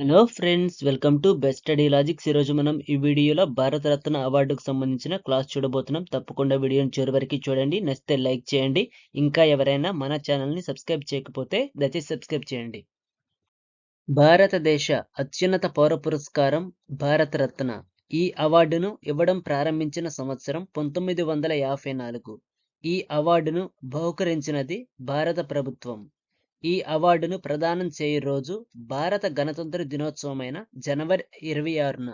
Hello friends welcome to best study logics. ఈరోజు మనం ఈ వీడియోలో భారతరత్న అవార్డుకు సంబంధించిన క్లాస్ చూడబోతున్నాం. తప్పకుండా వీడియోని చివరి వరకు చూడండి. నచ్చితే లైక్ చేయండి. ఇంకా ఎవరైనా మన ఛానల్ని సబ్స్క్రైబ్ చేయకపోతే దయచేసి సబ్స్క్రైబ్ చేయండి. భారతదేశ అత్యున్నత పౌర పురస్కారం భారతరత్న. ఈ అవార్డును ఇవ్వడం ప్రారంభించిన సంవత్సరం పంతొమ్మిది వందల యాభై నాలుగు. ఈ అవార్డును బహుకరించినది భారత ప్రభుత్వం. ఈ అవార్డును ప్రదానం చేయు రోజు భారత గణతంత్ర దినోత్సవమైన జనవరి ఇరవై ఆరున.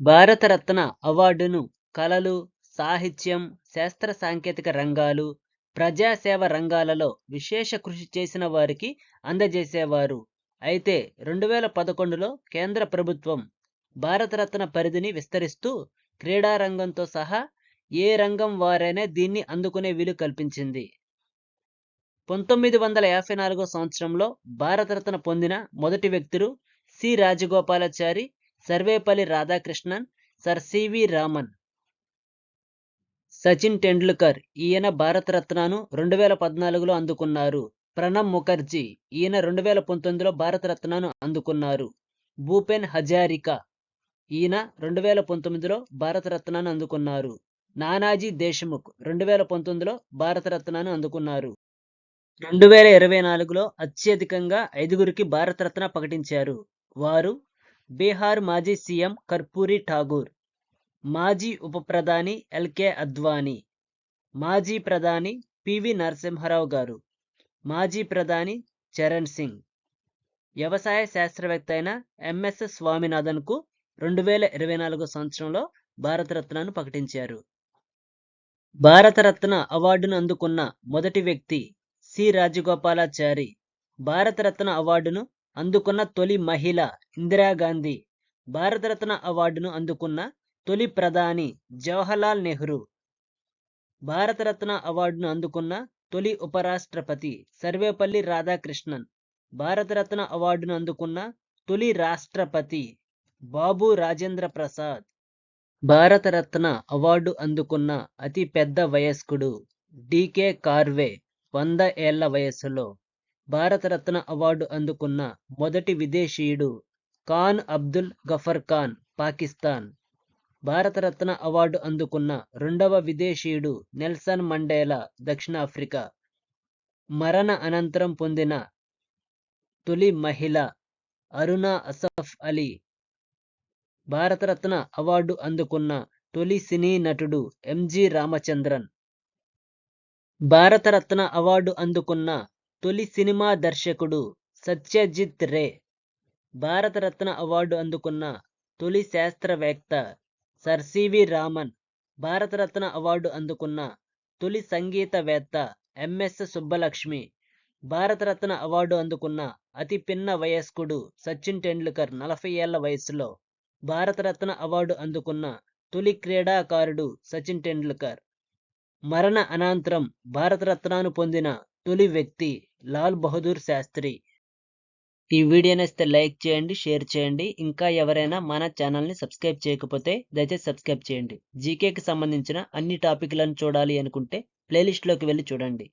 భారతరత్న అవార్డును కళలు సాహిత్యం శాస్త్ర సాంకేతిక రంగాలు ప్రజాసేవ రంగాలలో విశేష కృషి చేసిన వారికి అందజేసేవారు. అయితే రెండు వేల పదకొండులో కేంద్ర ప్రభుత్వం భారతరత్న పరిధిని విస్తరిస్తూ క్రీడా రంగంతో సహా ఏ రంగం వారైనా దీన్ని అందుకునే వీలు కల్పించింది. పంతొమ్మిది వందల యాభై నాలుగో సంవత్సరంలో భారతరత్న పొందిన మొదటి వ్యక్తులు C. Rajagopalachari Sarvepalli Radhakrishnan Sir. C V Raman. Sachin Tendulkar ఈయన భారతరత్నను రెండు వేల పద్నాలుగులో అందుకున్నారు. ప్రణబ్ ముఖర్జీ ఈయన రెండు వేల పంతొమ్మిదిలో భారతరత్నను అందుకున్నారు. భూపెన్ హజారికా ఈయన రెండు వేల పంతొమ్మిదిలో భారతరత్నను అందుకున్నారు. నానాజీ దేశ్ముఖ్ రెండు వేల పంతొమ్మిదిలో భారతరత్నను అందుకున్నారు. రెండు వేల ఇరవై నాలుగులో అత్యధికంగా ఐదుగురికి భారతరత్న ప్రకటించారు. వారు బీహార్ మాజీ సీఎం కర్పూరి ఠాగూర్ మాజీ ఉప ప్రధాని ఎల్కే అద్వానీ మాజీ ప్రధాని పివి నరసింహారావు గారు మాజీ ప్రధాని చరణ్ సింగ్ వ్యవసాయ శాస్త్రవేత్త అయిన ఎంఎస్ స్వామినాథన్కు రెండు వేల ఇరవై నాలుగో సంవత్సరంలో భారతరత్నను ప్రకటించారు. భారతరత్న అవార్డును అందుకున్న మొదటి వ్యక్తి సి. రాజగోపాలాచారి భారతరత్న అవార్డును అందుకున్న తొలి మహిళ ఇందిరాగాంధీ భారతరత్న అవార్డును అందుకున్న తొలి ప్రధాని జవహర్లాల్ నెహ్రూ. భారతరత్న అవార్డును అందుకున్న తొలి ఉపరాష్ట్రపతి సర్వేపల్లి రాధాకృష్ణన్. భారతరత్న అవార్డును అందుకున్న తొలి రాష్ట్రపతి బాబు రాజేంద్ర ప్రసాద్. భారతరత్న అవార్డు అందుకున్న అతి పెద్ద వయస్కుడు డికే కార్వే. వంద ఏళ్ళ వయస్సులో భారతరత్న అవార్డు అందుకున్న మొదటి విదేశీయుడు ఖాన్ అబ్దుల్ గఫర్ ఖాన్ పాకిస్తాన్. భారతరత్న అవార్డు అందుకున్న రెండవ విదేశీయుడు నెల్సన్ మండేలా దక్షిణాఫ్రికా. మరణ అనంతరం పొందిన తొలి మహిళ అరుణ అసఫ్ అలీ. భారతరత్న అవార్డు అందుకున్న తొలి సినీ నటుడు ఎంజి రామచంద్రన్. భారతరత్న అవార్డు అందుకున్న తొలి సినిమా దర్శకుడు సత్యజిత్ రే. భారతరత్న అవార్డు అందుకున్న తొలి శాస్త్రవేత్త Sir C V Raman. Bharat Ratna award అందుకున్న తొలి సంగీతవేత్త M S Subbulakshmi. Bharat Ratna award అందుకున్న అతి పిన్న వయస్కుడు సచిన్ టెండూల్కర్ నలభై ఏళ్ళ వయసులో భారతరత్న అవార్డు అందుకున్న తొలి క్రీడాకారుడు సచిన్ టెండూల్కర్. మరణ అనంతరం భారతరత్నాను పొందిన తొలి వ్యక్తి లాల్ బహదూర్ శాస్త్రి. ఈ వీడియోని ఇస్తే లైక్ చేయండి షేర్ చేయండి. ఇంకా ఎవరైనా మన ఛానల్ని సబ్స్క్రైబ్ చేయకపోతే దయచేసి సబ్స్క్రైబ్ చేయండి. జీకేకి సంబంధించిన అన్ని టాపిక్లను చూడాలి అనుకుంటే ప్లేలిస్ట్లోకి వెళ్ళి చూడండి.